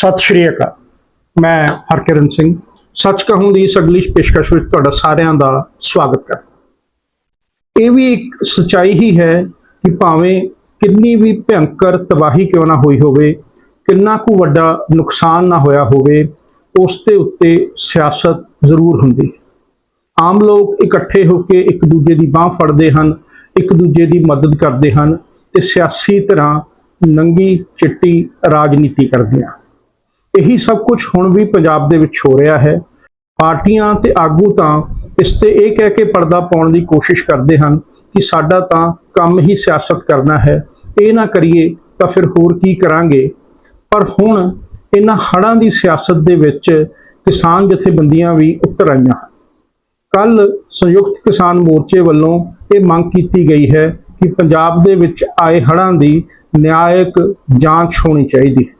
ਸਤਿ ਸ਼੍ਰੀ ਅਕਾਲ। ਮੈਂ ਹਰਕਿਰਨ ਸਿੰਘ, ਸੱਚ ਕਹੂੰ ਦੀ ਇਸ ਅਗਲੀ ਪੇਸ਼ਕਸ਼ ਵਿੱਚ ਤੁਹਾਡਾ ਸਾਰਿਆਂ ਦਾ ਸਵਾਗਤ ਕਰ ਇਹ ਵੀ ਇੱਕ ਸਚਾਈ ਹੀ ਹੈ ਕਿ ਭਾਵੇਂ ਕਿੰਨੀ ਵੀ ਭਿਅੰਕਰ ਤਬਾਹੀ ਕਿਉਂ ਨਾ ਹੋਈ ਹੋਵੇ, ਕਿੰਨਾ ਕੁ ਵੱਡਾ ਨੁਕਸਾਨ ਨਾ ਹੋਇਆ ਹੋਵੇ, ਉਸ ਦੇ ਉੱਤੇ ਸਿਆਸਤ ਜ਼ਰੂਰ ਹੁੰਦੀ ਹੈ। ਆਮ ਲੋਕ ਇਕੱਠੇ ਹੋ ਕੇ ਇੱਕ ਦੂਜੇ ਦੀ ਬਾਹ ਫੜਦੇ ਹਨ, ਇੱਕ ਦੂਜੇ ਦੀ ਮਦਦ ਕਰਦੇ ਹਨ ਤੇ ਸਿਆਸੀ ਤਰ੍ਹਾਂ ਨੰਗੀ ਚਿੱਟੀ ਰਾਜਨੀਤੀ ਕਰਦੇ ਹਨ। ਇਹੀ ਸਭ ਕੁਝ ਹੁਣ ਵੀ ਪੰਜਾਬ ਦੇ ਵਿੱਚ ਹੋ ਰਿਹਾ ਹੈ। ਪਾਰਟੀਆਂ ਤੇ ਆਗੂ ਤਾਂ ਇਸ ਤੇ ਇਹ ਕਹਿ ਕੇ ਪਰਦਾ ਪਾਉਣ ਦੀ ਕੋਸ਼ਿਸ਼ ਕਰਦੇ ਹਨ ਕਿ ਸਾਡਾ ਤਾਂ ਕੰਮ ਹੀ ਸਿਆਸਤ ਕਰਨਾ ਹੈ। ਇਹ ਨਾ ਕਰੀਏ ਤਾਂ ਫਿਰ ਹੋਰ ਕੀ ਕਰਾਂਗੇ। ਪਰ ਹੁਣ ਇਹਨਾਂ ਹੜਾਂ ਦੀ ਸਿਆਸਤ ਦੇ ਵਿੱਚ ਕਿਸਾਨ ਜਥੇਬੰਦੀਆਂ ਵੀ ਉਤਰ ਆਈਆਂ ਹਨ। ਕੱਲ ਸੰਯੁਕਤ ਕਿਸਾਨ ਮੋਰਚੇ ਵੱਲੋਂ ਇਹ ਮੰਗ ਕੀਤੀ ਗਈ ਹੈ ਕਿ ਪੰਜਾਬ ਦੇ ਵਿੱਚ ਆਏ ਹੜ੍ਹਾਂ ਦੀ ਨਿਆਇਕ ਜਾਂਚ ਹੋਣੀ ਚਾਹੀਦੀ ਹੈ।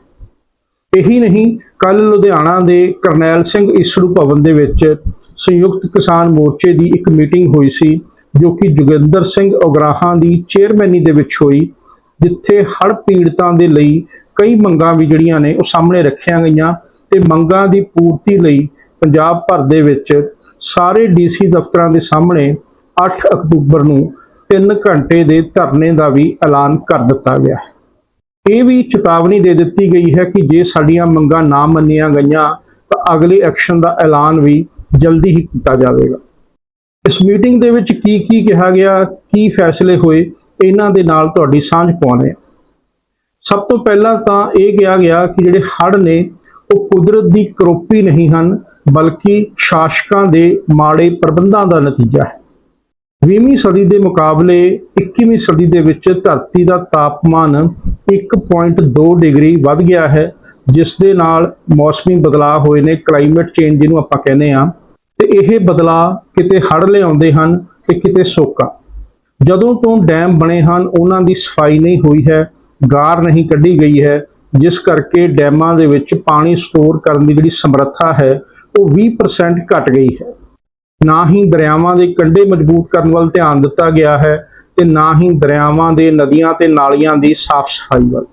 ਇਹੀ ਨਹੀਂ ਕੱਲ ਲੁਧਿਆਣਾ ਦੇ ਕਰਨੈਲ ਸਿੰਘ ਇਸਰੂ ਭਵਨ ਦੇ ਵਿੱਚ ਸੰਯੁਕਤ ਕਿਸਾਨ ਮੋਰਚੇ ਦੀ ਇੱਕ ਮੀਟਿੰਗ ਹੋਈ ਸੀ, ਜੋ ਕਿ ਜੋਗਿੰਦਰ ਸਿੰਘ ਉਗਰਾਹਾਂ ਦੀ ਚੇਅਰਮੈਨੀ ਦੇ ਵਿੱਚ ਹੋਈ, ਜਿੱਥੇ ਹੜ੍ਹ ਪੀੜਤਾਂ ਦੇ ਲਈ ਕਈ ਮੰਗਾਂ ਵੀ ਜਿਹੜੀਆਂ ਨੇ ਉਹ ਸਾਹਮਣੇ ਰੱਖੀਆਂ ਗਈਆਂ ਤੇ ਮੰਗਾਂ ਦੀ ਪੂਰਤੀ ਲਈ ਪੰਜਾਬ ਭਰ ਦੇ ਵਿੱਚ ਸਾਰੇ ਡੀਸੀ ਦਫ਼ਤਰਾਂ ਦੇ ਸਾਹਮਣੇ 8 ਅਕਤੂਬਰ ਨੂੰ 3 ਘੰਟੇ ਦੇ ਧਰਨੇ ਦਾ ਵੀ ਐਲਾਨ ਕਰ ਦਿੱਤਾ ਗਿਆ। ਹੈ ਇਹ ਵੀ ਚੇਤਾਵਨੀ ਦੇ ਦਿੱਤੀ ਗਈ ਹੈ ਕਿ ਜੇ ਸਾਡੀਆਂ ਮੰਗਾਂ ਨਾ ਮੰਨੀਆਂ ਗਈਆਂ, ਤਾਂ ਅਗਲੇ ਐਕਸ਼ਨ ਦਾ ਐਲਾਨ ਵੀ ਜਲਦੀ ਹੀ ਕੀਤਾ ਜਾਵੇਗਾ। ਇਸ ਮੀਟਿੰਗ ਦੇ ਵਿੱਚ ਕੀ ਕੀ ਕਿਹਾ ਗਿਆ, ਕੀ ਫੈਸਲੇ ਹੋਏ, ਇਹਨਾਂ ਦੇ ਨਾਲ ਤੁਹਾਡੀ ਸਾਂਝ ਪਾਉਣੇ ਆ। ਸਭ ਤੋਂ ਪਹਿਲਾਂ ਤਾਂ ਇਹ ਕਿਹਾ ਗਿਆ ਕਿ ਜਿਹੜੇ ਹੜ੍ਹ ਨੇ, ਉਹ ਕੁਦਰਤ ਦੀ ਕਰੋਪੀ ਨਹੀਂ ਹਨ, ਬਲਕਿ ਸ਼ਾਸਕਾਂ ਦੇ ਮਾੜੇ ਪ੍ਰਬੰਧਾਂ ਦਾ ਨਤੀਜਾ ਹੈ। 20ਵੀਂ ਸਦੀ ਦੇ ਮੁਕਾਬਲੇ 21ਵੀਂ ਸਦੀ ਦੇ ਵਿੱਚ ਧਰਤੀ ਦਾ ਤਾਪਮਾਨ 1.2 ਡਿਗਰੀ ਵੱਧ ਗਿਆ ਹੈ, ਜਿਸ ਦੇ ਨਾਲ ਮੌਸਮੀ ਬਦਲਾਅ ਹੋਏ ਨੇ ਕਲਾਈਮੇਟ ਚੇਂਜ ਜਿਹਨੂੰ ਆਪਾਂ ਕਹਿੰਦੇ ਆ ਤੇ ਇਹ ਬਦਲਾਅ ਕਿਤੇ ਹੜ੍ਹ ਲਿਆਉਂਦੇ ਹਨ ਤੇ ਕਿਤੇ ਸੋਕਾ। ਜਦੋਂ ਤੋਂ ਡੈਮ ਬਣੇ ਹਨ, ਉਹਨਾਂ ਦੀ ਸਫ਼ਾਈ ਨਹੀਂ ਹੋਈ ਹੈ, ਗਾਰ ਨਹੀਂ ਕੱਢੀ ਗਈ ਹੈ, ਜਿਸ ਕਰਕੇ ਡੈਮਾਂ ਦੇ ਵਿੱਚ ਪਾਣੀ ਸਟੋਰ ਕਰਨ ਦੀ ਜਿਹੜੀ ਸਮਰੱਥਾ ਹੈ, ਉਹ 20% ਘਟ ਗਈ ਹੈ। ਨਾ ਹੀ ਦਰਿਆਵਾਂ ਦੇ ਕੰਢੇ ਮਜ਼ਬੂਤ ਕਰਨ ਵੱਲ ਧਿਆਨ ਦਿੱਤਾ ਗਿਆ ਹੈ ਤੇ ਨਾ ਹੀ ਦਰਿਆਵਾਂ ਦੇ ਨਦੀਆਂ ਤੇ ਨਾਲੀਆਂ ਦੀ ਸਾਫ਼ ਸਫ਼ਾਈ ਵੱਲ।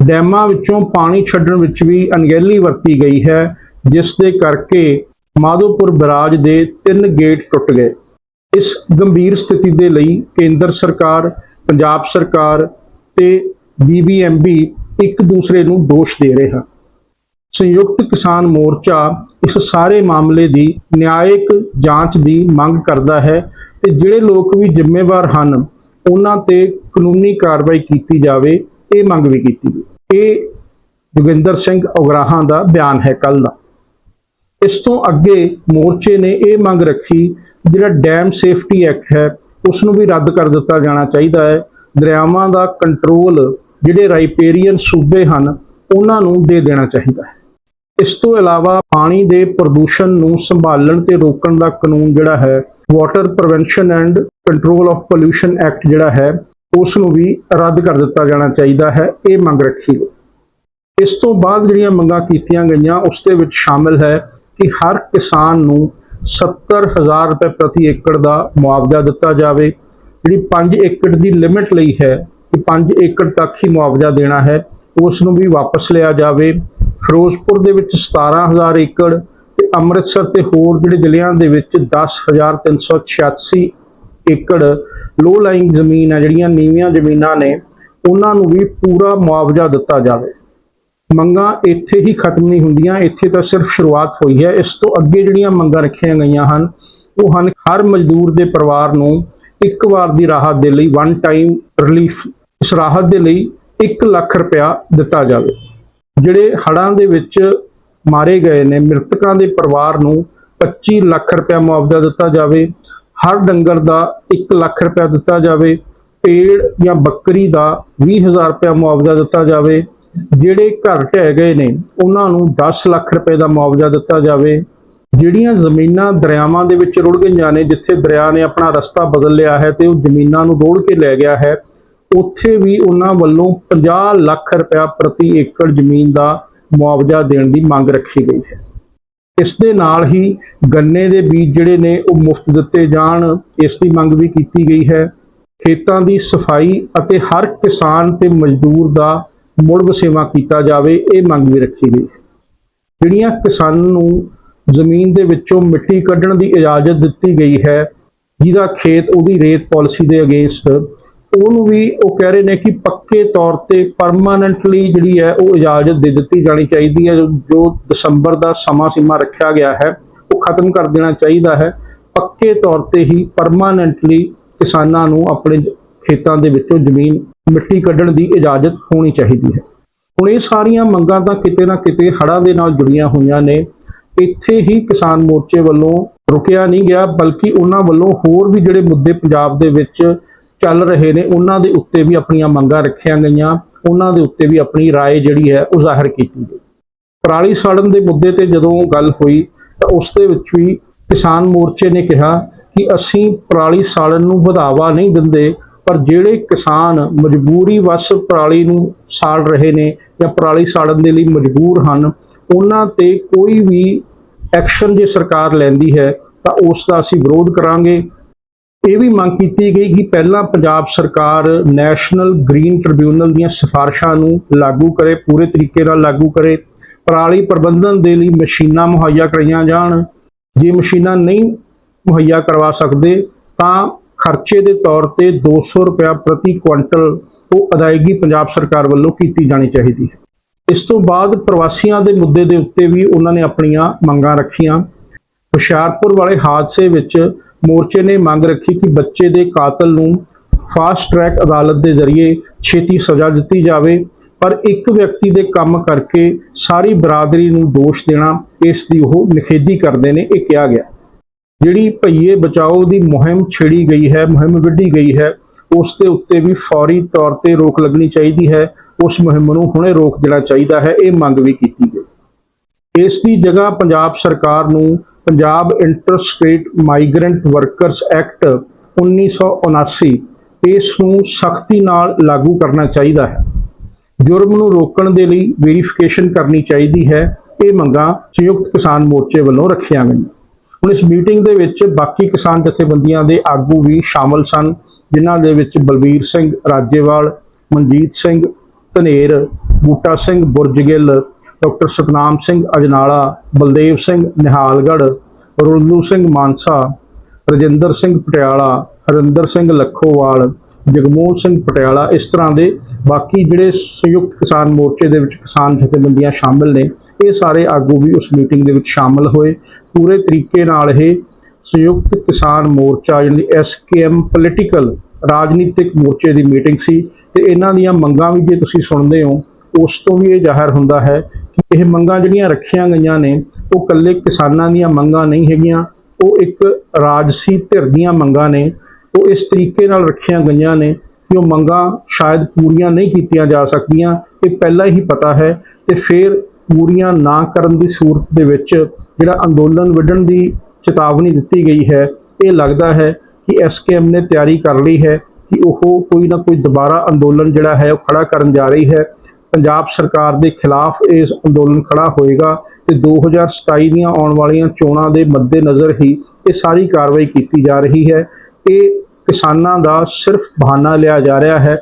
ਡੈਮਾਂ ਵਿੱਚੋਂ ਪਾਣੀ ਛੱਡਣ ਵਿੱਚ ਵੀ ਅਣਗਹਿਲੀ ਵਰਤੀ ਗਈ ਹੈ, ਜਿਸ ਦੇ ਕਰਕੇ ਮਾਧੋਪੁਰ ਬਰਾਜ ਦੇ ਤਿੰਨ ਗੇਟ ਟੁੱਟ ਗਏ। ਇਸ ਗੰਭੀਰ ਸਥਿਤੀ ਦੇ ਲਈ ਕੇਂਦਰ ਸਰਕਾਰ, ਪੰਜਾਬ ਸਰਕਾਰ ਤੇ ਬੀਬੀਐਮਬੀ ਇੱਕ ਦੂਸਰੇ ਨੂੰ ਦੋਸ਼ ਦੇ ਰਹੇ ਹਨ। ਸੰਯੁਕਤ ਕਿਸਾਨ ਮੋਰਚਾ ਇਸ ਸਾਰੇ ਮਾਮਲੇ ਦੀ ਨਿਆਇਕ ਜਾਂਚ ਦੀ ਮੰਗ ਕਰਦਾ ਹੈ ਤੇ ਜਿਹੜੇ ਲੋਕ ਵੀ ਜ਼ਿੰਮੇਵਾਰ ਹਨ, ਉਹਨਾਂ ਤੇ ਕਾਨੂੰਨੀ ਕਾਰਵਾਈ ਕੀਤੀ ਜਾਵੇ, ਇਹ ਮੰਗ ਵੀ ਕੀਤੀ ਗਈ। ਇਹ ਜੋਗਿੰਦਰ ਸਿੰਘ ਉਗਰਾਹਾਂ ਦਾ ਬਿਆਨ ਹੈ ਕੱਲ ਦਾ। ਇਸ ਤੋਂ ਅੱਗੇ ਮੋਰਚੇ ਨੇ ਇਹ ਮੰਗ ਰੱਖੀ, ਜਿਹੜਾ ਡੈਮ ਸੇਫਟੀ ਐਕਟ ਹੈ ਉਸ ਨੂੰ ਵੀ ਰੱਦ ਕਰ ਦਿੱਤਾ ਜਾਣਾ ਚਾਹੀਦਾ ਹੈ। ਦਰਿਆਵਾਂ ਦਾ ਕੰਟਰੋਲ ਜਿਹੜੇ ਰਾਈਪੇਰੀਅਨ ਸੂਬੇ ਹਨ, ਉਹਨਾਂ ਨੂੰ ਦੇ ਦੇਣਾ ਚਾਹੀਦਾ ਹੈ। ਇਸ ਤੋਂ ਇਲਾਵਾ ਪਾਣੀ ਦੇ ਪ੍ਰਦੂਸ਼ਣ ਨੂੰ ਸੰਭਾਲਣ ਤੇ ਰੋਕਣ ਦਾ ਕਾਨੂੰਨ ਜਿਹੜਾ ਹੈ water prevention and control of pollution act ਜਿਹੜਾ ਹੈ, ਉਸ ਨੂੰ ਵੀ ਰੱਦ ਕਰ ਦਿੱਤਾ ਜਾਣਾ ਚਾਹੀਦਾ ਹੈ, ਇਹ ਮੰਗ ਰੱਖੀ ਗਈ। ਇਸ ਤੋਂ ਬਾਅਦ ਜਿਹੜੀਆਂ ਮੰਗਾਂ ਕੀਤੀਆਂ ਗਈਆਂ, ਉਸ ਦੇ ਵਿੱਚ ਸ਼ਾਮਿਲ ਹੈ ਕਿ ਹਰ ਕਿਸਾਨ ਨੂੰ 70000 ਰੁਪਏ ਪ੍ਰਤੀ ਏਕੜ ਦਾ ਮੁਆਵਜ਼ਾ ਦਿੱਤਾ ਜਾਵੇ। ਜਿਹੜੀ 5 ਏਕੜ ਦੀ ਲਿਮਿਟ ਲਈ ਹੈ, ਕਿ 5 ਏਕੜ ਤੱਕ ਹੀ ਮੁਆਵਜ਼ਾ ਦੇਣਾ ਹੈ ਉਸ ਨੂੰ ਵੀ ਵਾਪਸ ਲਿਆ ਜਾਵੇ। ਫਿਰੋਜ਼ਪੁਰ ਦੇ ਵਿੱਚ 17000 ਏਕੜ ਤੇ ਅੰਮ੍ਰਿਤਸਰ ਤੇ ਹੋਰ ਜਿਹੜੇ ਜ਼ਿਲ੍ਹਿਆਂ ਦੇ ਵਿੱਚ 10386 ਏਕੜ ਲੋ ਲਾਈਂਗ ਜ਼ਮੀਨ ਆ, ਜਿਹੜੀਆਂ ਨੀਵੀਆਂ ਜ਼ਮੀਨਾਂ ਨੇ, ਉਹਨਾਂ ਨੂੰ ਵੀ ਪੂਰਾ ਮੁਆਵਜ਼ਾ ਦਿੱਤਾ ਜਾਵੇ। ਮੰਗਾਂ ਇੱਥੇ ਹੀ ਖਤਮ ਨਹੀਂ ਹੁੰਦੀਆਂ, ਇੱਥੇ ਤਾਂ ਸਿਰਫ ਸ਼ੁਰੂਆਤ ਹੋਈ ਹੈ। ਇਸ ਤੋਂ ਅੱਗੇ ਜਿਹੜੀਆਂ ਮੰਗਾਂ ਰੱਖੀਆਂ ਗਈਆਂ ਹਨ, ਉਹ ਹਨ ਹਰ ਮਜ਼ਦੂਰ ਦੇ ਪਰਿਵਾਰ ਨੂੰ ਇੱਕ ਵਾਰ ਦੀ ਰਾਹਤ ਦੇ ਲਈ ਵਨ ਟਾਈਮ ਰਿਲੀਫ ਇਸ ਰਾਹਤ ਦੇ ਲਈ 1 ਲੱਖ ਰੁਪਇਆ ਦਿੱਤਾ ਜਾਵੇ। ਜਿਹੜੇ ਹੜ੍ਹਾਂ ਦੇ ਵਿੱਚ ਮਾਰੇ ਗਏ ਨੇ, ਮ੍ਰਿਤਕਾਂ ਦੇ ਪਰਿਵਾਰ ਨੂੰ 25 ਲੱਖ ਰੁਪਇਆ ਮੁਆਵਜ਼ਾ ਦਿੱਤਾ ਜਾਵੇ, ਹਰ ਡੰਗਰ ਦਾ 1 ਲੱਖ ਰੁਪਇਆ ਦਿੱਤਾ ਜਾਵੇ, ਪੇੜ ਜਾਂ ਬੱਕਰੀ ਦਾ 20000 ਰੁਪਇਆ ਮੁਆਵਜ਼ਾ ਦਿੱਤਾ ਜਾਵੇ, ਜਿਹੜੇ ਘਰ ਢਹਿ ਗਏ ਨੇ, ਉਹਨਾਂ ਨੂੰ 10 ਲੱਖ ਰੁਪਏ ਦਾ ਮੁਆਵਜ਼ਾ ਦਿੱਤਾ ਜਾਵੇ। ਜਿਹੜੀਆਂ ਜ਼ਮੀਨਾਂ ਦਰਿਆਵਾਂ ਦੇ ਵਿੱਚ ਰੁੜ ਗਈਆਂ ਨੇ, ਜਿੱਥੇ ਦਰਿਆ ਨੇ ਆਪਣਾ ਰਸਤਾ ਬਦਲ ਲਿਆ ਹੈ ਤੇ ਉਹ ਜ਼ਮੀਨਾਂ ਨੂੰ ਰੋੜ ਕੇ ਲੈ ਗਿਆ ਹੈ ਉੱਥੇ ਵੀ ਉਹਨਾਂ ਵੱਲੋਂ 50 ਲੱਖ ਰੁਪਇਆ ਪ੍ਰਤੀ ਏਕੜ ਜ਼ਮੀਨ ਦਾ ਮੁਆਵਜ਼ਾ ਦੇਣ ਦੀ ਮੰਗ ਰੱਖੀ ਗਈ ਹੈ। ਇਸ ਦੇ ਨਾਲ ਹੀ ਗੰਨੇ ਦੇ ਬੀਜ ਜਿਹੜੇ ਨੇ ਉਹ ਮੁਫਤ ਦਿੱਤੇ ਜਾਣ, ਇਸ ਦੀ ਮੰਗ ਵੀ ਕੀਤੀ ਗਈ ਹੈ। ਖੇਤਾਂ ਦੀ ਸਫ਼ਾਈ ਅਤੇ ਹਰ ਕਿਸਾਨ ਤੇ ਮਜ਼ਦੂਰ ਦਾ ਮੁੜ ਵਸੇਵਾ ਕੀਤਾ ਜਾਵੇ, ਇਹ ਮੰਗ ਵੀ ਰੱਖੀ ਗਈ ਹੈ। ਜਿਹੜੀਆਂ ਕਿਸਾਨ ਨੂੰ ਜ਼ਮੀਨ ਦੇ ਵਿੱਚੋਂ ਮਿੱਟੀ ਕੱਢਣ ਦੀ ਇਜਾਜ਼ਤ ਦਿੱਤੀ ਗਈ ਹੈ, ਜਿਹਦਾ ਖੇਤ ਉਹਦੀ ਰੇਤ ਪਾਲਿਸੀ ਦੇ ਅਗੇਂਸਟ ਉਹਨੂੰ ਵੀ ਉਹ ਕਹਿ ਰਹੇ ਨੇ ਕਿ ਪੱਕੇ ਤੌਰ ਤੇ ਪਰਮਾਨੈਂਟਲੀ ਜਿਹੜੀ ਹੈ ਉਹ ਇਜਾਜ਼ਤ ਦੇ ਦਿੱਤੀ ਜਾਣੀ ਚਾਹੀਦੀ ਹੈ, ਜੋ- ਦਸੰਬਰ ਦਾ ਸਮਾਂ ਸੀਮਾ ਰੱਖਿਆ ਗਿਆ ਹੈ, ਉਹ ਖਤਮ ਕਰ ਦੇਣਾ ਚਾਹੀਦਾ ਹੈ। ਪੱਕੇ ਤੌਰ ਤੇ ਹੀ ਪਰਮਾਨੈਂਟਲੀ ਕਿਸਾਨਾਂ ਨੂੰ ਆਪਣੇ ਖੇਤਾਂ ਦੇ ਵਿੱਚੋਂ ਜ਼ਮੀਨ, ਮਿੱਟੀ ਕੱਢਣ ਦੀ ਇਜਾਜ਼ਤ ਹੋਣੀ ਚਾਹੀਦੀ ਹੈ। ਹੁਣ ਇਹ ਸਾਰੀਆਂ ਮੰਗਾਂ ਤਾਂ ਕਿਤੇ ਨਾ ਕਿਤੇ ਹੜ੍ਹਾਂ ਦੇ ਨਾਲ ਜੁੜੀਆਂ ਹੋਈਆਂ ਨੇ। ਇੱਥੇ ਹੀ ਕਿਸਾਨ ਮੋਰਚੇ ਵੱਲੋਂ ਰੁਕਿਆ ਨਹੀਂ ਗਿਆ, ਬਲਕਿ ਉਹਨਾਂ ਵੱਲੋਂ ਹੋਰ ਵੀ ਜਿਹੜੇ ਮੁੱਦੇ ਪੰਜਾਬ ਦੇ ਵਿੱਚ ਚੱਲ ਰਹੇ ਨੇ ਉਹਨਾਂ ਦੇ ਉੱਤੇ ਵੀ ਆਪਣੀਆਂ ਮੰਗਾਂ ਰੱਖੀਆਂ ਗਈਆਂ ਉਹਨਾਂ ਦੇ ਉੱਤੇ ਵੀ ਆਪਣੀ رائے ਜਿਹੜੀ ਹੈ ਉਹ ਜ਼ਾਹਿਰ ਕੀਤੀ ਗਈ ਪਰਾਲੀ ਸਾੜਨ ਦੇ ਮੁੱਦੇ ਤੇ ਜਦੋਂ ਗੱਲ ਹੋਈ ਤਾਂ ਉਸ ਦੇ ਵਿੱਚ ਵੀ ਕਿਸਾਨ ਮੋਰਚੇ ਨੇ ਕਿਹਾ ਕਿ ਅਸੀਂ ਪਰਾਲੀ ਸਾੜਨ ਨੂੰ ਵਧਾਵਾ ਨਹੀਂ ਦਿੰਦੇ ਪਰ ਜਿਹੜੇ ਕਿਸਾਨ ਮਜਬੂਰੀ ਵਸ ਪਰਾਲੀ ਨੂੰ ਸਾੜ ਰਹੇ ਨੇ ਜਾਂ ਪਰਾਲੀ ਸਾੜਨ ਦੇ ਲਈ ਮਜਬੂਰ ਹਨ ਉਹਨਾਂ ਤੇ ਕੋਈ ਵੀ ਐਕਸ਼ਨ ਜੇ ਸਰਕਾਰ ਲੈਂਦੀ ਹੈ ਤਾਂ ਉਸ ਦਾ ਅਸੀਂ ਵਿਰੋਧ ਕਰਾਂਗੇ ਇਹ ਵੀ ਮੰਗ ਕੀਤੀ ਗਈ ਕਿ ਪਹਿਲਾਂ ਪੰਜਾਬ ਸਰਕਾਰ ਨੈਸ਼ਨਲ ਗ੍ਰੀਨ ਟ੍ਰਿਬਿਊਨਲ ਦੀਆਂ ਸਿਫਾਰਿਸ਼ਾਂ ਨੂੰ ਲਾਗੂ ਕਰੇ, ਪੂਰੇ ਤਰੀਕੇ ਨਾਲ ਲਾਗੂ ਕਰੇ, ਪਰਾਲੀ ਪ੍ਰਬੰਧਨ ਦੇ ਲਈ ਮਸ਼ੀਨਾਂ ਮੁਹੱਈਆ ਕਰਾਈਆਂ ਜਾਣ। ਜੇ ਮਸ਼ੀਨਾਂ ਨਹੀਂ ਮੁਹੱਈਆ ਕਰਵਾ ਸਕਦੇ, ਤਾਂ ਖਰਚੇ ਦੇ ਤੌਰ ਤੇ 200 ਰੁਪਇਆ ਪ੍ਰਤੀ ਕੁਇੰਟਲ ਉਹ ਅਦਾਇਗੀ ਪੰਜਾਬ ਸਰਕਾਰ ਵੱਲੋਂ ਕੀਤੀ ਜਾਣੀ ਚਾਹੀਦੀ ਹੈ। ਇਸ ਤੋਂ ਬਾਅਦ ਪ੍ਰਵਾਸੀਆਂ ਦੇ ਮੁੱਦੇ ਦੇ ਉੱਤੇ ਵੀ ਉਹਨਾਂ ਨੇ ਆਪਣੀਆਂ ਮੰਗਾਂ ਰੱਖੀਆਂ। ਹੁਸ਼ਿਆਰਪੁਰ ਵਾਲੇ ਹਾਦਸੇ ਵਿੱਚ ਮੋਰਚੇ ਨੇ ਮੰਗ ਰੱਖੀ ਕਿ ਬੱਚੇ ਦੇ ਕਾਤਲ ਨੂੰ ਫਾਸਟ ਟਰੈਕ ਅਦਾਲਤ ਦੇ ਜ਼ਰੀਏ ਛੇਤੀ ਸਜ਼ਾ ਦਿੱਤੀ ਜਾਵੇ, ਪਰ ਇੱਕ ਵਿਅਕਤੀ ਦੇ ਕੰਮ ਕਰਕੇ ਸਾਰੀ ਬਰਾਦਰੀ ਨੂੰ ਦੋਸ਼ ਦੇਣਾ, ਇਸ ਦੀ ਉਹ ਨਿਖੇਧੀ ਕਰਦੇ ਨੇ, ਇਹ ਕਿਹਾ ਗਿਆ। ਜਿਹੜੀ ਭਈਏ ਬਚਾਓ ਦੀ ਮੁਹਿੰਮ ਛੇੜੀ ਗਈ ਹੈ, ਮੁਹਿੰਮ ਵਿੱਢੀ ਗਈ ਹੈ, ਉਸ ਦੇ ਉੱਤੇ ਵੀ ਫੌਰੀ ਤੌਰ ਤੇ ਰੋਕ ਲੱਗਣੀ ਚਾਹੀਦੀ ਹੈ, ਉਸ ਮੁਹਿੰਮ ਨੂੰ ਹੁਣੇ ਰੋਕ ਦੇਣਾ ਚਾਹੀਦਾ ਹੈ, ਇਹ ਮੰਗ ਵੀ ਕੀਤੀ ਗਈ। ਇਸ ਦੀ ਜਗ੍ਹਾ ਪੰਜਾਬ ਸਰਕਾਰ ਨੂੰ Punjab interstate migrant workers act 1979 ਇਸ ਨੂੰ ਸਖਤੀ ਨਾਲ ਲਾਗੂ ਕਰਨਾ ਚਾਹੀਦਾ ਹੈ। ਜੁਰਮ ਨੂੰ ਰੋਕਣ ਦੇ ਲਈ ਵੈਰੀਫਿਕੇਸ਼ਨ ਕਰਨੀ ਚਾਹੀਦੀ ਹੈ। ਇਹ ਮੰਗਾਂ ਸੰਯੁਕਤ ਕਿਸਾਨ ਮੋਰਚੇ ਵੱਲੋਂ ਰੱਖੀਆਂ ਗਈਆਂ। ਹੁਣ ਇਸ ਮੀਟਿੰਗ ਦੇ ਵਿੱਚ ਬਾਕੀ ਕਿਸਾਨ ਜਥੇਬੰਦੀਆਂ ਦੇ ਆਗੂ ਵੀ ਸ਼ਾਮਲ ਸਨ, ਜਿਨ੍ਹਾਂ ਦੇ ਵਿੱਚ ਬਲਬੀਰ ਸਿੰਘ ਰਾਜੇਵਾਲ, ਮਨਜੀਤ ਸਿੰਘ ਧਨੇਰ, ਬੂਟਾ ਸਿੰਘ ਬੁਰਜਗਿੱਲ ਡਾਕਟਰ ਸਤਨਾਮ ਸਿੰਘ ਅਜਨਾਲਾ, ਬਲਦੇਵ ਸਿੰਘ ਨਿਹਾਲਗੜ੍ਹ ਰੁਲਦੂ ਸਿੰਘ ਮਾਨਸਾ, ਰਜਿੰਦਰ ਸਿੰਘ ਪਟਿਆਲਾ, ਹਰਿੰਦਰ ਸਿੰਘ ਲੱਖੋਵਾਲ, ਜਗਮੋਹਨ ਸਿੰਘ ਪਟਿਆਲਾ, ਇਸ ਤਰ੍ਹਾਂ ਦੇ ਬਾਕੀ ਜਿਹੜੇ ਸੰਯੁਕਤ ਕਿਸਾਨ ਮੋਰਚੇ ਦੇ ਵਿੱਚ ਕਿਸਾਨ ਜਥੇਬੰਦੀਆਂ ਸ਼ਾਮਲ ਨੇ, ਇਹ ਸਾਰੇ ਆਗੂ ਵੀ ਉਸ ਮੀਟਿੰਗ ਦੇ ਵਿੱਚ ਸ਼ਾਮਲ ਹੋਏ। ਪੂਰੇ ਤਰੀਕੇ ਨਾਲ ਇਹ ਸੰਯੁਕਤ ਕਿਸਾਨ ਮੋਰਚਾ ਜਿਹੜੀ ਐਸਕੇਐਮ ਪੋਲੀਟੀਕਲ ਰਾਜਨੀਤਿਕ ਮੋਰਚੇ ਦੀ ਮੀਟਿੰਗ ਸੀ ਤੇ ਇਹਨਾਂ ਦੀਆਂ ਮੰਗਾਂ ਵੀ ਜੇ ਤੁਸੀਂ ਸੁਣਦੇ ਹੋ, ਉਸ ਤੋਂ ਵੀ ਇਹ ਜ਼ਾਹਰ ਹੁੰਦਾ ਹੈ ਇਹ ਮੰਗਾਂ ਜਿਹੜੀਆਂ ਰੱਖੀਆਂ ਗਈਆਂ ਨੇ, ਉਹ ਇਕੱਲੇ ਕਿਸਾਨਾਂ ਦੀਆਂ ਮੰਗਾਂ ਨਹੀਂ ਹੈਗੀਆਂ, ਉਹ ਇੱਕ ਰਾਜਸੀ ਧਿਰ ਦੀਆਂ ਮੰਗਾਂ ਨੇ, ਉਹ ਇਸ ਤਰੀਕੇ ਨਾਲ ਰੱਖੀਆਂ ਗਈਆਂ ਨੇ ਕਿ ਉਹ ਮੰਗਾਂ ਸ਼ਾਇਦ ਪੂਰੀਆਂ ਨਹੀਂ ਕੀਤੀਆਂ ਜਾ ਸਕਦੀਆਂ, ਇਹ ਪਹਿਲਾਂ ਹੀ ਪਤਾ ਹੈ ਤੇ ਫਿਰ ਪੂਰੀਆਂ ਨਾ ਕਰਨ ਦੀ ਸੂਰਤ ਦੇ ਵਿੱਚ ਜਿਹੜਾ ਅੰਦੋਲਨ ਵਿੱਢਣ ਦੀ ਚੇਤਾਵਨੀ ਦਿੱਤੀ ਗਈ ਹੈ, ਇਹ ਲੱਗਦਾ ਹੈ ਕਿ ਐਸਕੇਐਮ ਨੇ ਤਿਆਰੀ ਕਰ ਲਈ ਹੈ ਕਿ ਉਹ ਕੋਈ ਨਾ ਕੋਈ ਦੁਬਾਰਾ ਅੰਦੋਲਨ ਜਿਹੜਾ ਹੈ ਉਹ ਖੜਾ ਕਰਨ ਜਾ ਰਹੀ ਹੈ। ਪੰਜਾਬ ਸਰਕਾਰ ਦੇ ਖਿਲਾਫ ਇਹ ਅੰਦੋਲਨ ਖੜਾ ਹੋਏਗਾ ਤੇ 2027 ਦੀਆਂ ਆਉਣ ਵਾਲੀਆਂ ਚੋਣਾਂ ਦੇ ਮੱਦੇਨਜ਼ਰ ਹੀ ਇਹ ਸਾਰੀ ਕਾਰਵਾਈ ਕੀਤੀ ਜਾ ਰਹੀ ਹੈ। ਇਹ ਕਿਸਾਨਾਂ ਦਾ ਸਿਰਫ ਬਹਾਨਾ ਲਿਆ ਜਾ ਰਿਹਾ ਹੈ।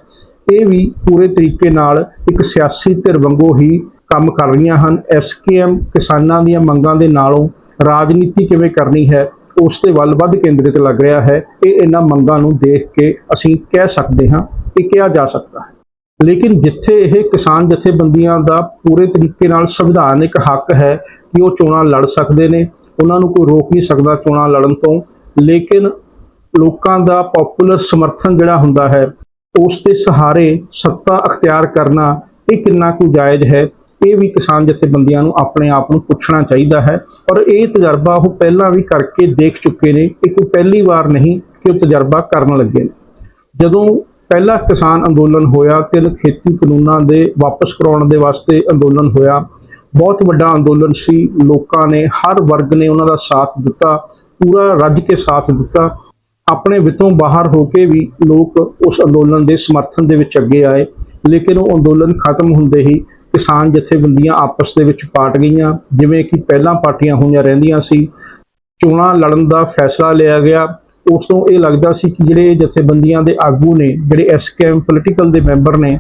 ਇਹ ਵੀ ਪੂਰੇ ਤਰੀਕੇ ਨਾਲ ਇੱਕ ਸਿਆਸੀ ਧਿਰ ਵਾਂਗੂ ਹੀ ਕੰਮ ਕਰ ਰਹੀਆਂ ਹਨ। ਐਸਕੇਐਮ ਕਿਸਾਨਾਂ ਦੀਆਂ ਮੰਗਾਂ ਦੇ ਨਾਲੋਂ ਰਾਜਨੀਤੀ ਕਿਵੇਂ ਕਰਨੀ ਹੈ, ਉਸ ਦੇ ਵੱਲ ਵੱਧ ਕੇਂਦਰਿਤ ਲੱਗ ਰਿਹਾ ਹੈ। ਇਹ ਇਹਨਾਂ ਮੰਗਾਂ ਨੂੰ ਦੇਖ ਕੇ ਅਸੀਂ ਕਹਿ ਸਕਦੇ ਹਾਂ ਇਹ ਕਿਹਾ ਜਾ ਸਕਦਾ ਹੈ। ਲੇਕਿਨ ਜਿੱਥੇ ਇਹ ਕਿਸਾਨ ਜਥੇਬੰਦੀਆਂ ਦਾ ਪੂਰੇ ਤਰੀਕੇ ਨਾਲ ਸੰਵਿਧਾਨਿਕ ਹੱਕ ਹੈ ਕਿ ਉਹ ਚੋਣਾਂ ਲੜ ਸਕਦੇ ਨੇ, ਉਹਨਾਂ ਨੂੰ ਕੋਈ ਰੋਕ ਨਹੀਂ ਸਕਦਾ ਚੋਣਾਂ ਲੜਨ ਤੋਂ। ਲੇਕਿਨ ਲੋਕਾਂ ਦਾ ਪਪੂਲਰ ਸਮਰਥਨ ਜਿਹੜਾ ਹੁੰਦਾ ਹੈ, ਉਸ ਦੇ ਸਹਾਰੇ ਸੱਤਾ ਅਖਤਿਆਰ ਕਰਨਾ ਇਹ ਕਿੰਨਾ ਕੁ ਜਾਇਜ਼ ਹੈ, ਇਹ ਵੀ ਕਿਸਾਨ ਜਥੇਬੰਦੀਆਂ ਨੂੰ ਆਪਣੇ ਆਪ ਨੂੰ ਪੁੱਛਣਾ ਚਾਹੀਦਾ ਹੈ। ਔਰ ਇਹ ਤਜਰਬਾ ਉਹ ਪਹਿਲਾਂ ਵੀ ਕਰਕੇ ਦੇਖ ਚੁੱਕੇ ਨੇ, ਇਹ ਕੋਈ ਪਹਿਲੀ ਵਾਰ ਨਹੀਂ ਕਿ ਉਹ ਤਜਰਬਾ ਕਰਨ ਲੱਗੇ ਨੇ। ਜਦੋਂ ਪਹਿਲਾ ਕਿਸਾਨ ਅੰਦੋਲਨ ਹੋਇਆ, ਤਿੰਨ ਖੇਤੀ ਕਾਨੂੰਨਾਂ ਦੇ ਵਾਪਸ ਕਰਾਉਣ ਦੇ ਵਾਸਤੇ ਅੰਦੋਲਨ ਹੋਇਆ। ਬਹੁਤ ਵੱਡਾ ਅੰਦੋਲਨ ਸੀ, ਲੋਕਾਂ ਨੇ ਹਰ ਵਰਗ ਨੇ ਉਹਨਾਂ ਦਾ ਸਾਥ ਦਿੱਤਾ, ਪੂਰਾ ਰੱਜ ਕੇ ਸਾਥ ਦਿੱਤਾ। ਆਪਣੇ ਵਿੱਚੋਂ ਬਾਹਰ ਹੋ ਕੇ ਵੀ ਲੋਕ ਉਸ ਅੰਦੋਲਨ ਦੇ ਸਮਰਥਨ ਦੇ ਵਿੱਚ ਅੱਗੇ ਆਏ। ਲੇਕਿਨ ਉਹ ਅੰਦੋਲਨ ਖਤਮ ਹੁੰਦੇ ਹੀ ਕਿਸਾਨ ਜਥੇਬੰਦੀਆਂ ਆਪਸ ਦੇ ਵਿੱਚ ਪਾਟ ਗਈਆਂ, ਜਿਵੇਂ ਕਿ ਪਹਿਲਾਂ ਪਾਰਟੀਆਂ ਹੋਈਆਂ ਰਹਿੰਦੀਆਂ ਸੀ। ਚੋਣਾਂ ਲੜਨ ਦਾ ਫੈਸਲਾ ਲਿਆ ਗਿਆ। ਉਸ ਤੋਂ ਇਹ ਲੱਗਦਾ ਸੀ ਕਿ ਜਿਹੜੇ ਜਥੇਬੰਦੀਆਂ ਦੇ ਆਗੂ ਨੇ, ਜਿਹੜੇ ਐਸਕੇਐਮ ਪੋਲੀਟੀਕਲ ਦੇ ਮੈਂਬਰ ਨੇ,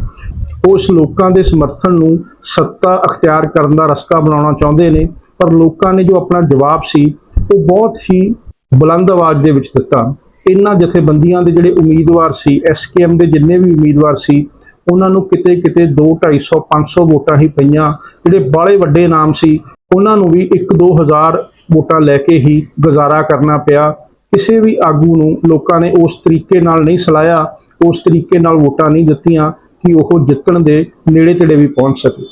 ਉਸ ਲੋਕਾਂ ਦੇ ਸਮਰਥਨ ਨੂੰ ਸੱਤਾ ਅਖਤਿਆਰ ਕਰਨ ਦਾ ਰਸਤਾ ਬਣਾਉਣਾ ਚਾਹੁੰਦੇ ਨੇ। ਪਰ ਲੋਕਾਂ ਨੇ ਜੋ ਆਪਣਾ ਜਵਾਬ ਸੀ, ਉਹ ਬਹੁਤ ਹੀ ਬੁਲੰਦ ਆਵਾਜ਼ ਦੇ ਵਿੱਚ ਦਿੱਤਾ। ਇਹਨਾਂ ਜਥੇਬੰਦੀਆਂ ਦੇ ਜਿਹੜੇ ਉਮੀਦਵਾਰ ਸੀ ਐਸਕੇਐਮ ਦੇ ਜਿੰਨੇ ਵੀ ਉਮੀਦਵਾਰ ਸੀ, ਉਹਨਾਂ ਨੂੰ ਕਿਤੇ ਕਿਤੇ 2 250 500 ਵੋਟਾਂ ਹੀ ਪਈਆਂ। ਜਿਹੜੇ ਬਾਲੇ ਵੱਡੇ ਨਾਮ ਸੀ, ਉਹਨਾਂ ਨੂੰ ਵੀ 1-2000 ਵੋਟਾਂ ਲੈ ਕੇ ਹੀ ਗੁਜ਼ਾਰਾ ਕਰਨਾ ਪਿਆ। ਕਿਸੇ ਵੀ ਆਗੂ ਨੂੰ ਲੋਕਾਂ ਨੇ ਉਸ ਤਰੀਕੇ ਨਾਲ ਨਹੀਂ ਸਲਾਇਆ ਉਸ ਤਰੀਕੇ ਨਾਲ ਵੋਟਾਂ ਨਹੀਂ ਦਿੱਤੀਆਂ ਕਿ ਉਹ ਜਿੱਤਣ ਦੇ ਨੇੜੇ ਤੇੜੇ ਵੀ ਪਹੁੰਚ ਸਕੇ।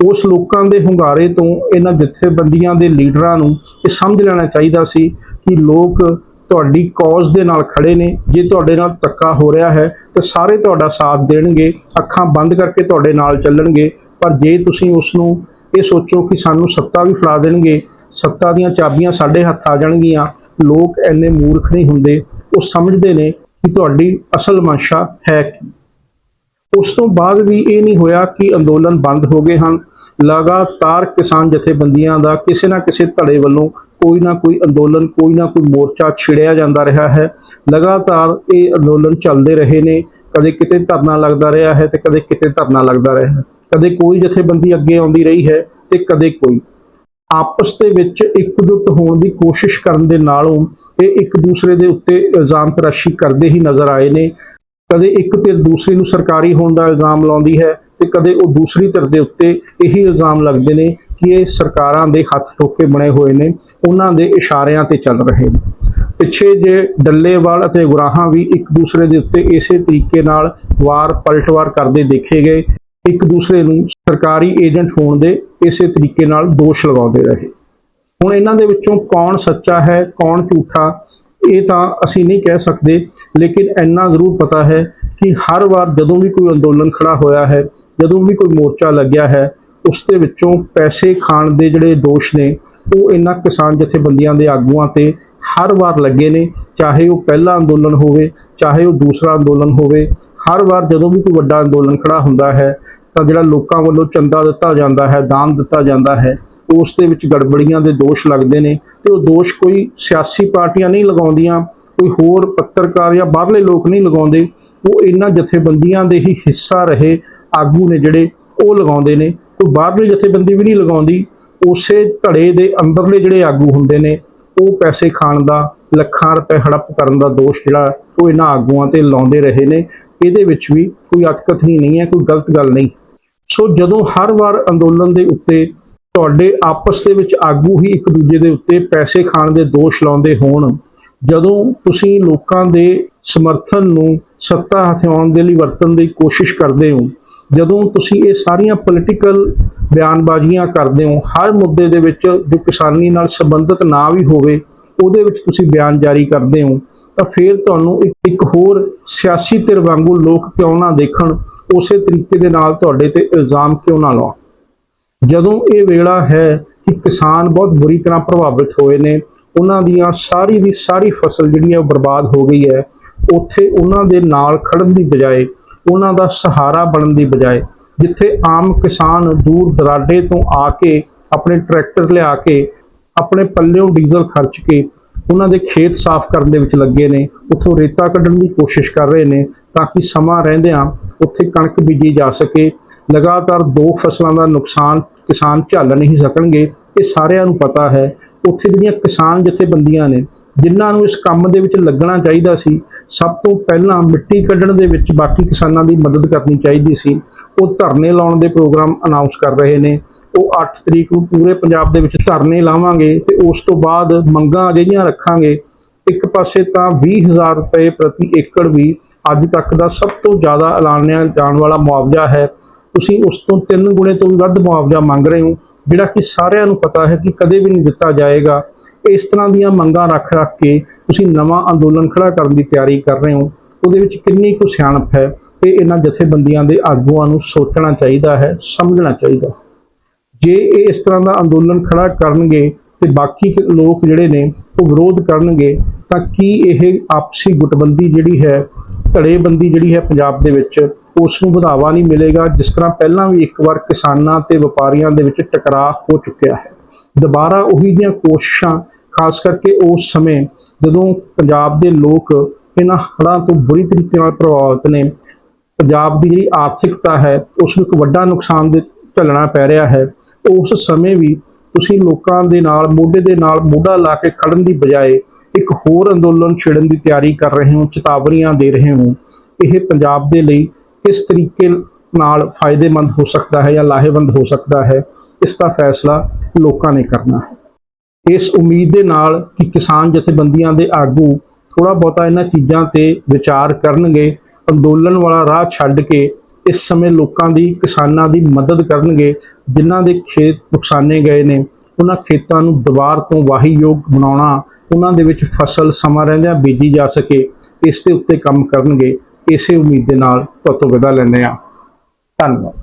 ਉਸ ਲੋਕਾਂ ਦੇ ਹੁੰਗਾਰੇ ਤੋਂ ਇਹਨਾਂ ਜਥੇਬੰਦੀਆਂ ਦੇ ਲੀਡਰਾਂ ਨੂੰ ਇਹ ਸਮਝ ਲੈਣਾ ਚਾਹੀਦਾ ਸੀ ਕਿ ਲੋਕ ਤੁਹਾਡੀ ਕੌਜ਼ ਦੇ ਨਾਲ ਖੜੇ ਨੇ, ਜੇ ਤੁਹਾਡੇ ਨਾਲ ਧੱਕਾ ਹੋ ਰਿਹਾ ਹੈ ਤਾਂ ਸਾਰੇ ਤੁਹਾਡਾ ਸਾਥ ਦੇਣਗੇ, ਅੱਖਾਂ ਬੰਦ ਕਰਕੇ ਤੁਹਾਡੇ ਨਾਲ ਚੱਲਣਗੇ, ਪਰ ਜੇ ਤੁਸੀਂ ਉਸ ਨੂੰ ਇਹ ਸੋਚੋ ਕਿ ਸਾਨੂੰ ਸੱਤਾ ਵੀ ਫੜਾ ਦੇਣਗੇ ਸੱਤਾ ਦੀਆਂ ਚਾਬੀਆਂ ਸਾਡੇ ਹੱਥ ਆ ਜਾਣਗੀਆਂ। ਲੋਕ ਐਨੇ ਮੂਰਖ ਨਹੀਂ ਹੁੰਦੇ। ਉਹ ਸਮਝਦੇ ਨੇ ਕਿ ਤੁਹਾਡੀ ਅਸਲ ਮਨਸ਼ਾ ਹੈ ਕੀ। ਉਸ ਤੋਂ ਬਾਅਦ ਵੀ ਇਹ ਨਹੀਂ ਹੋਇਆ ਕਿ ਅੰਦੋਲਨ ਬੰਦ ਹੋ ਗਏ ਹਨ। ਲਗਾਤਾਰ ਕਿਸਾਨ ਜਥੇਬੰਦੀਆਂ ਦਾ ਕਿਸੇ ਨਾ ਕਿਸੇ ਧੜੇ ਵੱਲੋਂ ਕੋਈ ਨਾ ਕੋਈ ਅੰਦੋਲਨ, ਕੋਈ ਨਾ ਕੋਈ ਮੋਰਚਾ ਛਿੜਿਆ ਜਾਂਦਾ ਰਿਹਾ ਹੈ। ਲਗਾਤਾਰ ਇਹ ਅੰਦੋਲਨ ਚੱਲਦੇ ਰਹੇ ਨੇ। ਕਦੇ ਕਿਤੇ ਧਰਨਾ ਲੱਗਦਾ ਰਿਹਾ ਹੈ ਤੇ ਕਦੇ ਕਿਤੇ ਧਰਨਾ ਲੱਗਦਾ ਰਿਹਾ ਹੈ। ਕਦੇ ਕੋਈ ਜਥੇਬੰਦੀ ਅੱਗੇ ਆਉਂਦੀ ਰਹੀ ਹੈ ਤੇ ਕਦੇ ਕੋਈ। ਆਪਸ ਦੇ ਵਿੱਚ ਇਕਜੁੱਟ ਹੋਣ ਦੀ ਕੋਸ਼ਿਸ਼ ਕਰਨ ਦੇ ਨਾਲੋਂ ਇਹ ਇੱਕ ਦੂਸਰੇ ਦੇ ਉੱਤੇ ਇਲਜ਼ਾਮ ਤਰਾਸ਼ੀ ਕਰਦੇ ਹੀ ਨਜ਼ਰ ਆਏ ਨੇ। ਕਦੇ ਇੱਕ ਧਿਰ ਦੂਸਰੇ ਨੂੰ ਸਰਕਾਰੀ ਹੋਣ ਦਾ ਇਲਜ਼ਾਮ ਲਾਉਂਦੀ ਹੈ ਤੇ ਕਦੇ ਉਹ ਦੂਸਰੀ ਧਿਰ ਦੇ ਉੱਤੇ ਇਹੀ ਇਲਜ਼ਾਮ ਲੱਗਦੇ ਨੇ ਕਿ ਇਹ ਸਰਕਾਰਾਂ ਦੇ ਹੱਥ ਠੋਕੇ ਬਣੇ ਹੋਏ ਨੇ, ਉਹਨਾਂ ਦੇ ਇਸ਼ਾਰਿਆਂ ਤੇ ਚੱਲ ਰਹੇ ਨੇ। ਪਿੱਛੇ ਜੇ ਡੱਲੇਵਾਲ ਅਤੇ ਗੁਰਾਹਾਂ ਵੀ ਇੱਕ ਦੂਸਰੇ ਦੇ ਉੱਤੇ ਇਸੇ ਤਰੀਕੇ ਨਾਲ ਵਾਰ ਪਲਟਵਾਰ ਕਰਦੇ ਦੇਖੇ ਗਏ ਇੱਕ ਦੂਸਰੇ ਨੂੰ ਸਰਕਾਰੀ ਏਜੰਟ ਹੋਣ ਦੇ ਇਸੇ ਤਰੀਕੇ ਨਾਲ ਦੋਸ਼ ਲਗਾਉਂਦੇ ਰਹੇ। ਹੁਣ ਇਹਨਾਂ ਦੇ ਵਿੱਚੋਂ ਕੌਣ ਸੱਚਾ ਹੈ, ਕੌਣ ਝੂਠਾ, ਇਹ ਤਾਂ ਅਸੀਂ ਨਹੀਂ ਕਹਿ ਸਕਦੇ, ਲੇਕਿਨ ਇੰਨਾ ਜ਼ਰੂਰ ਪਤਾ ਹੈ ਕਿ ਹਰ ਵਾਰ ਜਦੋਂ ਵੀ ਕੋਈ ਅੰਦੋਲਨ ਖੜਾ ਹੋਇਆ ਹੈ, ਜਦੋਂ ਵੀ ਕੋਈ ਮੋਰਚਾ ਲੱਗਿਆ ਹੈ, ਉਸ ਦੇ ਵਿੱਚੋਂ ਪੈਸੇ ਖਾਣ ਦੇ ਜਿਹੜੇ ਦੋਸ਼ ਨੇ, ਉਹ ਇਹਨਾਂ ਕਿਸਾਨ ਜਥੇਬੰਦੀਆਂ ਦੇ ਆਗੂਆਂ ਤੇ ਹਰ ਵਾਰ ਲੱਗੇ ਨੇ, ਚਾਹੇ ਉਹ ਪਹਿਲਾ ਅੰਦੋਲਨ ਹੋਵੇ, ਚਾਹੇ ਉਹ ਦੂਸਰਾ ਅੰਦੋਲਨ ਹੋਵੇ, ਹਰ ਵਾਰ ਜਦੋਂ ਵੀ ਕੋਈ ਵੱਡਾ ਅੰਦੋਲਨ ਖੜਾ ਹੁੰਦਾ ਹੈ, ਤਾਂ ਜਿਹੜਾ ਲੋਕਾਂ ਵੱਲੋਂ ਚੰਦਾ ਦਿੱਤਾ ਜਾਂਦਾ ਹੈ, ਦਾਨ ਦਿੱਤਾ ਜਾਂਦਾ ਹੈ, ਉਸ ਦੇ ਵਿੱਚ ਗੜਬੜੀਆਂ ਦੇ ਦੋਸ਼ ਲੱਗਦੇ ਨੇ ਤੇ ਉਹ ਦੋਸ਼ ਕੋਈ ਸਿਆਸੀ ਪਾਰਟੀਆਂ ਨਹੀਂ ਲਗਾਉਂਦੀਆਂ, ਕੋਈ ਹੋਰ ਪੱਤਰਕਾਰ ਜਾਂ ਬਾਹਰਲੇ ਲੋਕ ਨਹੀਂ ਲਗਾਉਂਦੇ, ਉਹ ਇਹਨਾਂ ਜਥੇਬੰਦੀਆਂ ਦੇ ਹੀ ਹਿੱਸਾ ਰਹੇ ਆਗੂ ਨੇ ਜਿਹੜੇ ਉਹ ਲਗਾਉਂਦੇ ਨੇ, ਕੋਈ ਬਾਹਰਲੀ ਜਥੇਬੰਦੀ ਵੀ ਨਹੀਂ ਲਗਾਉਂਦੀ, ਉਸੇ ਧੜੇ ਦੇ ਅੰਦਰਲੇ ਜਿਹੜੇ ਆਗੂ ਹੁੰਦੇ ਨੇ ਉਹ ਪੈਸੇ ਖਾਣ ਦਾ, ਲੱਖਾਂ ਰੁਪਏ ਹੜੱਪ ਕਰਨ ਦਾ ਦੋਸ਼ ਜਿਹੜਾ ਉਹ ਇਹਨਾਂ ਆਗੂਆਂ ਤੇ ਲਾਉਂਦੇ ਰਹੇ ਨੇ। ਇਹਦੇ ਵਿੱਚ ਵੀ ਕੋਈ ਅਤਕਥਨੀ ਨਹੀਂ ਹੈ, ਕੋਈ ਗਲਤ ਗੱਲ ਨਹੀਂ। ਸੋ ਜਦੋਂ ਹਰ ਵਾਰ ਅੰਦੋਲਨ ਦੇ ਉੱਤੇ ਤੁਹਾਡੇ ਆਪਸ ਦੇ ਵਿੱਚ ਆਗੂ ਹੀ ਇੱਕ ਦੂਜੇ ਦੇ ਉੱਤੇ ਪੈਸੇ ਖਾਣ ਦੇ ਦੋਸ਼ ਲਾਉਂਦੇ ਹੋਣ ਜਦੋਂ ਤੁਸੀਂ ਲੋਕਾਂ ਦੇ ਸਮਰਥਨ ਨੂੰ ਸੱਤਾ ਹਥਿਆਉਣ ਦੇ ਲਈ ਵਰਤਣ ਦੀ ਕੋਸ਼ਿਸ਼ ਕਰਦੇ ਹੋ, ਜਦੋਂ ਤੁਸੀਂ ਇਹ ਸਾਰੀਆਂ ਪੋਲੀਟੀਕਲ ਬਿਆਨਬਾਜ਼ੀਆਂ ਕਰਦੇ ਹੋ, ਹਰ ਮੁੱਦੇ ਦੇ ਵਿੱਚ ਜੋ ਕਿਸਾਨੀ ਨਾਲ ਸੰਬੰਧਿਤ ਨਾ ਵੀ ਹੋਵੇ, ਉਹਦੇ ਵਿੱਚ ਤੁਸੀਂ ਬਿਆਨ ਜਾਰੀ ਕਰਦੇ ਹੋ, ਤਾਂ ਫਿਰ ਤੁਹਾਨੂੰ ਇੱਕ ਇੱਕ ਹੋਰ ਸਿਆਸੀ ਧਿਰ ਵਾਂਗੂ ਲੋਕ ਕਿਉਂ ਨਾ ਦੇਖਣ, ਉਸੇ ਤਰੀਕੇ ਦੇ ਨਾਲ ਤੁਹਾਡੇ ਤੇ ਇਲਜ਼ਾਮ ਕਿਉਂ ਨਾ ਲਾਉਣ? ਜਦੋਂ ਇਹ ਵੇਲਾ ਹੈ ਕਿ ਕਿਸਾਨ ਬਹੁਤ ਬੁਰੀ ਤਰ੍ਹਾਂ ਪ੍ਰਭਾਵਿਤ ਹੋਏ ਨੇ ਉਹਨਾਂ ਦੀਆਂ ਸਾਰੀ ਦੀ ਸਾਰੀ ਫਸਲ ਜਿਹੜੀ ਹੈ ਉਹ ਬਰਬਾਦ ਹੋ ਗਈ ਹੈ। ਉੱਥੇ ਉਹਨਾਂ ਦੇ ਨਾਲ ਖੜਨ ਦੀ ਬਜਾਏ, ਉਹਨਾਂ ਦਾ ਸਹਾਰਾ ਬਣਨ ਦੀ ਬਜਾਏ, ਜਿੱਥੇ ਆਮ ਕਿਸਾਨ ਦੂਰ ਦਰਾਡੇ ਤੋਂ ਆ ਕੇ, ਆਪਣੇ ਟਰੈਕਟਰ ਲਿਆ ਕੇ, ਆਪਣੇ ਪੱਲਿਓਂ ਡੀਜ਼ਲ ਖਰਚ ਕੇ, ਉਹਨਾਂ ਦੇ ਖੇਤ ਸਾਫ਼ ਕਰਨ ਦੇ ਵਿੱਚ ਲੱਗੇ ਨੇ। ਉੱਥੋਂ ਰੇਤਾ ਕੱਢਣ ਦੀ ਕੋਸ਼ਿਸ਼ ਕਰ ਰਹੇ ਨੇ ਤਾਂ ਕਿ ਸਮਾਂ ਰਹਿੰਦਿਆਂ ਉੱਥੇ ਕਣਕ ਬੀਜੀ ਜਾ ਸਕੇ। ਲਗਾਤਾਰ ਦੋ ਫਸਲਾਂ ਦਾ ਨੁਕਸਾਨ ਕਿਸਾਨ ਝੱਲ ਨਹੀਂ ਸਕਣਗੇ, ਇਹ ਸਾਰਿਆਂ ਨੂੰ ਪਤਾ ਹੈ। ਉੱਥੇ ਜਿਹੜੀਆਂ ਕਿਸਾਨ ਜਥੇਬੰਦੀਆਂ ਨੇ, ਜਿਨ੍ਹਾਂ ਨੂੰ ਇਸ ਕੰਮ ਦੇ ਵਿੱਚ ਲੱਗਣਾ ਚਾਹੀਦਾ ਸੀ, ਸਭ ਤੋਂ ਪਹਿਲਾਂ ਮਿੱਟੀ ਕੱਢਣ ਦੇ ਵਿੱਚ ਬਾਕੀ ਕਿਸਾਨਾਂ ਦੀ ਮਦਦ ਕਰਨੀ ਚਾਹੀਦੀ ਸੀ। ਉਹ ਧਰਨੇ ਲਾਉਣ ਦੇ ਪ੍ਰੋਗਰਾਮ ਅਨਾਉਂਸ ਕਰ ਰਹੇ ਨੇ। ਉਹ 8 ਤਰੀਕ ਨੂੰ ਪੂਰੇ ਪੰਜਾਬ ਦੇ ਵਿੱਚ ਧਰਨੇ ਲਾਵਾਂਗੇ ਤੇ ਉਸ ਤੋਂ ਬਾਅਦ ਮੰਗਾਂ ਅਜਿਹੀਆਂ ਰੱਖਾਂਗੇ। ਇੱਕ ਪਾਸੇ ਤਾਂ 20000 ਰੁਪਏ ਪ੍ਰਤੀ ਏਕੜ ਵੀ ਅੱਜ ਤੱਕ ਦਾ ਸਭ ਤੋਂ ਜ਼ਿਆਦਾ ਐਲਾਨਿਆ ਜਾਣ ਵਾਲਾ ਮੁਆਵਜ਼ਾ ਹੈ। ਤੁਸੀਂ ਉਸ ਤੋਂ ਤਿੰਨ ਗੁਣੇ ਤੋਂ ਵੀ ਵੱਧ ਮੁਆਵਜ਼ਾ ਮੰਗ ਰਹੇ ਹੋ। ਜਿਹੜਾ ਕਿ ਸਾਰਿਆਂ ਨੂੰ ਪਤਾ ਹੈ ਕਿ ਕਦੇ ਵੀ ਨਹੀਂ ਦਿੱਤਾ ਜਾਏਗਾ। ਇਸ ਤਰ੍ਹਾਂ ਦੀਆਂ ਮੰਗਾਂ ਰੱਖ ਰੱਖ ਕੇ ਤੁਸੀਂ ਨਵਾਂ ਅੰਦੋਲਨ ਖੜਾ ਕਰਨ ਦੀ ਤਿਆਰੀ ਕਰ ਰਹੇ ਹੋ। ਉਹਦੇ ਵਿੱਚ ਕਿੰਨੀ ਕੁ ਸਿਆਣਪ ਹੈ ਇਹ ਇਹਨਾਂ ਜਥੇਬੰਦੀਆਂ ਦੇ ਆਗੂਆਂ ਨੂੰ ਸੋਚਣਾ ਚਾਹੀਦਾ ਹੈ, ਸਮਝਣਾ ਚਾਹੀਦਾ ਜੇ ਇਹ ਇਸ ਤਰ੍ਹਾਂ ਦਾ ਅੰਦੋਲਨ ਖੜਾ ਕਰਨਗੇ ਤੇ ਬਾਕੀ ਲੋਕ ਜਿਹੜੇ ਨੇ ਉਹ ਵਿਰੋਧ ਕਰਨਗੇ, ਤਾਂ ਕੀ ਇਹ ਆਪਸੀ ਗੁਟਬੰਦੀ ਜਿਹੜੀ ਹੈ, ਧੜੇਬੰਦੀ ਜਿਹੜੀ ਹੈ ਪੰਜਾਬ ਦੇ ਵਿੱਚ ਉਸ ਨੂੰ ਵਧਾਵਾ ਨਹੀਂ ਮਿਲੇਗਾ, ਜਿਸ ਤਰ੍ਹਾਂ ਪਹਿਲਾਂ ਵੀ ਇੱਕ ਵਾਰ ਕਿਸਾਨਾਂ ਤੇ ਵਪਾਰੀਆਂ ਦੇ ਵਿੱਚ ਟਕਰਾਅ ਹੋ ਚੁੱਕਿਆ ਹੈ। ਦੁਬਾਰਾ ਉਹੀ ਦੀਆਂ ਕੋਸ਼ਿਸ਼ਾਂ, ਖਾਸ ਕਰਕੇ ਉਸ ਸਮੇਂ ਜਦੋਂ ਪੰਜਾਬ ਦੇ ਲੋਕ ਇਹਨਾਂ ਹੜ੍ਹਾਂ ਤੋਂ ਬੁਰੀ ਤਰੀਕੇ ਨਾਲ ਪ੍ਰਭਾਵਿਤ ਨੇ, ਪੰਜਾਬ ਦੀ ਜਿਹੜੀ ਆਰਥਿਕਤਾ ਹੈ ਉਸ ਨੂੰ ਇੱਕ ਵੱਡਾ ਨੁਕਸਾਨ ਦੇ ਝੱਲਣਾ ਪੈ ਰਿਹਾ ਹੈ। ਉਸ ਸਮੇਂ ਵੀ ਤੁਸੀਂ ਲੋਕਾਂ ਦੇ ਨਾਲ, ਮੋਢੇ ਦੇ ਨਾਲ ਮੋਢਾ ਲਾ ਕੇ ਖੜਨ ਦੀ ਬਜਾਏ ਇੱਕ ਹੋਰ ਅੰਦੋਲਨ ਛੇੜਨ ਦੀ ਤਿਆਰੀ ਕਰ ਰਹੇ ਹੋ, ਚੇਤਾਵਨੀਆਂ ਦੇ ਰਹੇ ਹੋ। ਇਹ ਪੰਜਾਬ ਦੇ ਲਈ ਕਿਸ ਤਰੀਕੇ ਨਾਲ ਫਾਇਦੇਮੰਦ ਹੋ ਸਕਦਾ ਹੈ ਜਾਂ ਲਾਹੇਵੰਦ ਹੋ ਸਕਦਾ ਹੈ, ਇਸ ਦਾ ਫੈਸਲਾ ਲੋਕਾਂ ਨੇ ਕਰਨਾ ਹੈ। ਇਸ ਉਮੀਦ ਦੇ ਨਾਲ ਕਿ ਕਿਸਾਨ ਜਥੇਬੰਦੀਆਂ ਦੇ ਆਗੂ ਥੋੜਾ ਬਹੁਤਾ ਇਹਨਾਂ ਚੀਜ਼ਾਂ ਤੇ ਵਿਚਾਰ ਕਰਨਗੇ, ਅੰਦੋਲਨ ਵਾਲਾ ਰਾਹ ਛੱਡ ਕੇ ਇਸ ਸਮੇਂ ਲੋਕਾਂ ਦੀ, ਕਿਸਾਨਾਂ ਦੀ ਮਦਦ ਕਰਨਗੇ, ਜਿਨ੍ਹਾਂ ਦੇ ਖੇਤ ਨੁਕਸਾਨੇ ਗਏ ਨੇ, ਉਹਨਾਂ ਖੇਤਾਂ ਨੂੰ ਦੁਬਾਰ ਤੋਂ ਵਾਹੀਯੋਗ ਬਣਾਉਣਾ, ਉਹਨਾਂ ਦੇ ਵਿੱਚ ਫਸਲ ਸਮਾਂ ਰਹਿੰਦਿਆਂ ਬੀਜੀ ਜਾ ਸਕੇ, ਇਸ ਦੇ ਉੱਤੇ ਕੰਮ ਕਰਨਗੇ। ਇਸੇ ਉਮੀਦ ਦੇ ਨਾਲ ਤੁਹਾਤੋਂ ਵਿਦਾ ਲੈਂਦੇ ਹਾਂ। ਧੰਨਵਾਦ।